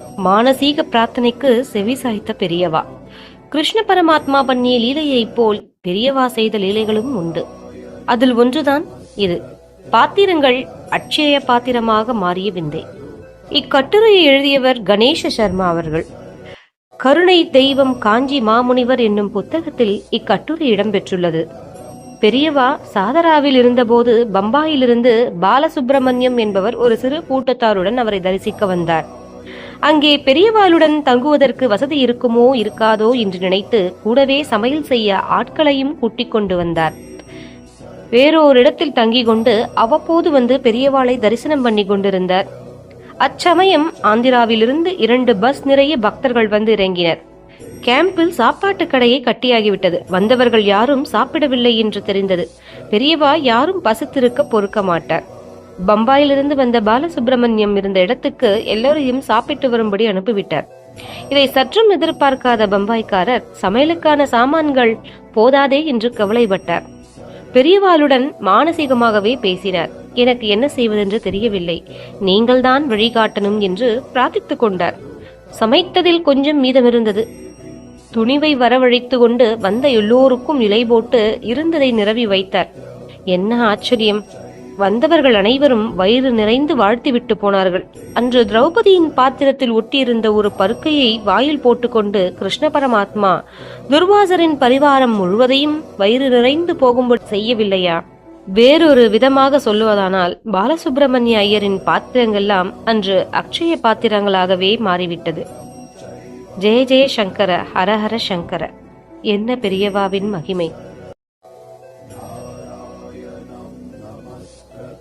மானசீக பிரார்த்தனைக்கு செவி சாய்த்த பெரியவா. கிருஷ்ண பரமாத்மா பண்ணிய லீலையைப் போல் பெரியவா செய்த லீலைகளும் உண்டு. அதில் ஒன்றுதான் இது. பாத்திரங்கள் அட்சய பாத்திரமாக மாறிய விந்தை இக்கட்டுரையை எழுதியவர் கணேச சர்மா அவர்கள். கருணை தெய்வம் காஞ்சி மாமுனிவர் என்னும் புத்தகத்தில் இக்கட்டுரை இடம்பெற்றுள்ளது. பெரியவா சாதராவில் இருந்தபோது பம்பாயிலிருந்து பாலசுப்பிரமணியம் என்பவர் ஒரு சிறு கூட்டத்தாருடன் அவரை தரிசிக்க வந்தார். அங்கே பெரியவாளுடன் தங்குவதற்கு வசதி இருக்குமோ இருக்காதோ என்று நினைத்து கூடவே சமையல் செய்ய ஆட்களையும் கூட்டிக் கொண்டு வந்தார். வேறொரு இடத்தில் தங்கி கொண்டு அவ்வப்போது வந்து பெரியவாளை தரிசனம் பண்ணி கொண்டிருந்தார். அச்சமயம் ஆந்திராவிலிருந்து இரண்டு பஸ் நிறைய பக்தர்கள் வந்து இறங்கினர். கேம்பில் சாப்பாட்டு கடையை கட்டியாகிவிட்டது. வந்தவர்கள் யாரும் சாப்பிடவில்லை என்று தெரிந்தது. பெரியவா யாரும் பசித்திருக்க பொறுக்க மாட்டார் பம்பாயிலிருந்து வந்த பாலசுப்பிரமணியம் இருந்த இடத்துக்கு எல்லோரையும் சாப்பிட்டு வரும்படி அனுப்பிவிட்டார். இதை சற்றும் எதிர்பார்க்காத பம்பாய்க்காரர் சமையலுக்கான சாமான்கள் போதாதே என்று கவலைப்பட்டார். பெரியவாளுடன் மானசீகமாகவே பேசினார். எனக்கு என்ன செய்வதென்று தெரியவில்லை. நீங்கள்தான் வழிகாட்டணும் என்று பிரார்த்தித்துக் கொண்டார். சமைத்ததில் கொஞ்சம் மீதமிருந்தது. துணிவை வரவழைத்து கொண்டு வந்த எல்லோருக்கும் இலை போட்டு இருந்ததை நிரவி வைத்தார். என்ன ஆச்சரியம்! வந்தவர்கள் அனைவரும் வயிறு நிறைந்து வாழ்த்திவிட்டு போனார்கள். அன்று திரௌபதியின் பாத்திரத்தில் ஒட்டியிருந்த ஒரு பருக்கையை வாயில் போட்டுக்கொண்டு கிருஷ்ண பரமாத்மா துர்வாசரின் பரிவாரம் முழுவதையும் வயிறு நிறைந்து போகும்படி செய்யவில்லையா? வேறொரு விதமாக சொல்லுவதானால் பாலசுப்பிரமணிய ஐயரின் பாத்திரங்கள்லாம் அன்று அக்ஷய பாத்திரங்களாகவே மாறிவிட்டது. ஜெய ஜெய சங்கர ஹரஹர சங்கர. என்ன பெரியவாவின் மகிமை! us. Uh,